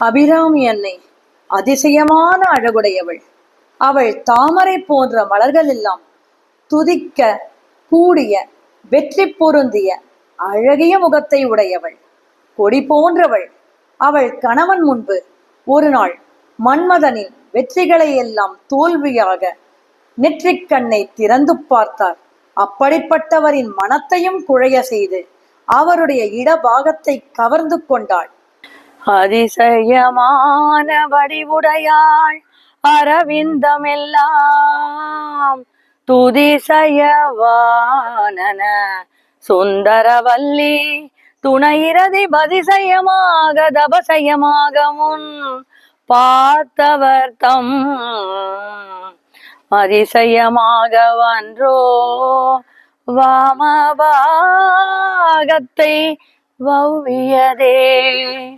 அபிராமி அன்னை அதிசயமான அழகுடையவள். அவள் தாமரை போன்ற மலர்கள் எல்லாம் துதிக்க கூடிய வெற்றி பொருந்திய அழகிய முகத்தை உடையவள். கொடி போன்றவள். அவள் கணவன் முன்பு ஒரு நாள் மன்மதனின் வெற்றிகளை எல்லாம் தோல்வியாக நெற்றிக்கண்ணை திறந்து பார்த்தார். அப்படிப்பட்டவரின் மனத்தையும் குழைய செய்து அவருடைய இடபாகத்தை கவர்ந்து கொண்டாள். அதிசயமான வடிவுடையாள் அரவிந்தமெல்லாம். துதிசயவானன சுந்தரவல்லி துணையிரதி பதிசயமாக தபசயமாக முன் பார்த்தவர் தம். அதிசயமாக வன்றோ வாமபாகத்தை வவ்வியதே